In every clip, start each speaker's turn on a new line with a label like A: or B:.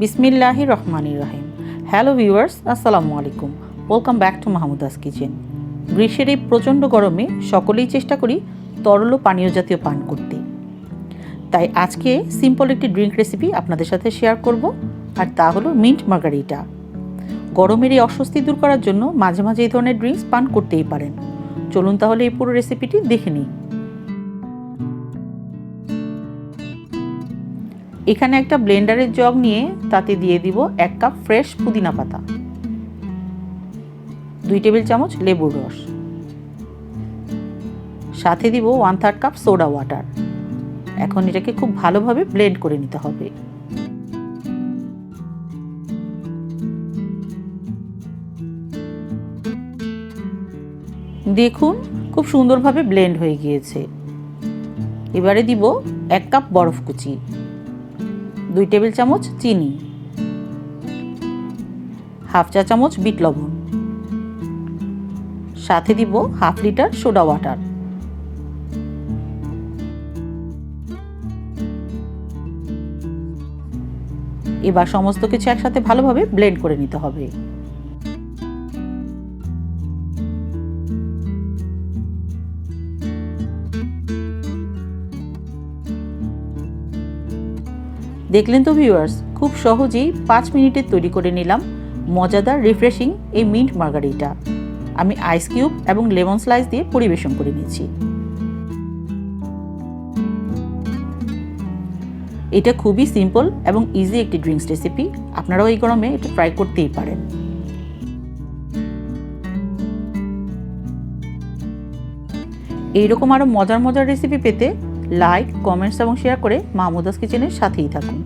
A: বিসমিল্লাহি রহমানির রহিম। Hello viewers, আসসালামু আলাইকুম। Welcome back to Mahmuda's kitchen. গ্রীষ্মের এই প্রচণ্ড গরমে সকলেই চেষ্টা করি তরল পানীয় জাতীয় পান করতে। তাই আজকে সিম্পল একটি ড্রিঙ্ক রেসিপি আপনাদের সাথে শেয়ার করব, আর তা হলো মিন্ট মার্গারিটা গরমের এই অস্বস্তি দূর করার জন্য মাঝে মাঝে এই ধরনের ড্রিঙ্কস পান করতেই পারেন। চলুন তাহলে এই পুরো রেসিপিটি দেখে নিই। এখানে একটা ব্লেন্ডারের জগ নিয়ে তাতে দিয়ে দিব এক কাপ ফ্রেশ পুদিনা পাতা, দুই টেবিল চামচ লেবুর রস, সাথে দিব one third cup soda water এখন এটাকে খুব ভালোভাবে ব্লেন্ড করে নিতে হবে। দেখুন, খুব সুন্দরভাবে ব্লেন্ড হয়ে গিয়েছে। এবারে দিব এক কাপ বরফ কুচি। দুই টেবিল চামচ চিনি, হাফ চা চামচ বিট লবণ, সাথে দিব হাফ লিটার সোডা ওয়াটার। এবার সমস্ত কিছু একসাথে ভালোভাবে ব্লেন্ড করে নিতে হবে। দেখলেন তো ভিউয়ার্স খুব সহজেই পাঁচ মিনিটে তৈরি করে নিলাম মজাদার রিফ্রেশিং এই মিন্ট মার্গারিটা আমি আইস কিউব এবং লেমন স্লাইস দিয়ে পরিবেশন করে নিয়েছি। এটা খুবই সিম্পল এবং ইজি একটি ড্রিঙ্কস রেসিপি আপনারাও এই গরমে এটা ট্রাই করতেই পারেন। এইরকম আরও মজার মজার রেসিপি পেতে লাইক কমেন্টস এবং শেয়ার করে মাহমুদাস কিচেনের সাথেই থাকুন।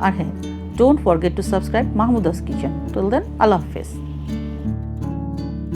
A: আর হ্যাঁ don't forget to subscribe Mahmuda's kitchen till then আল্লাহ হাফেজ।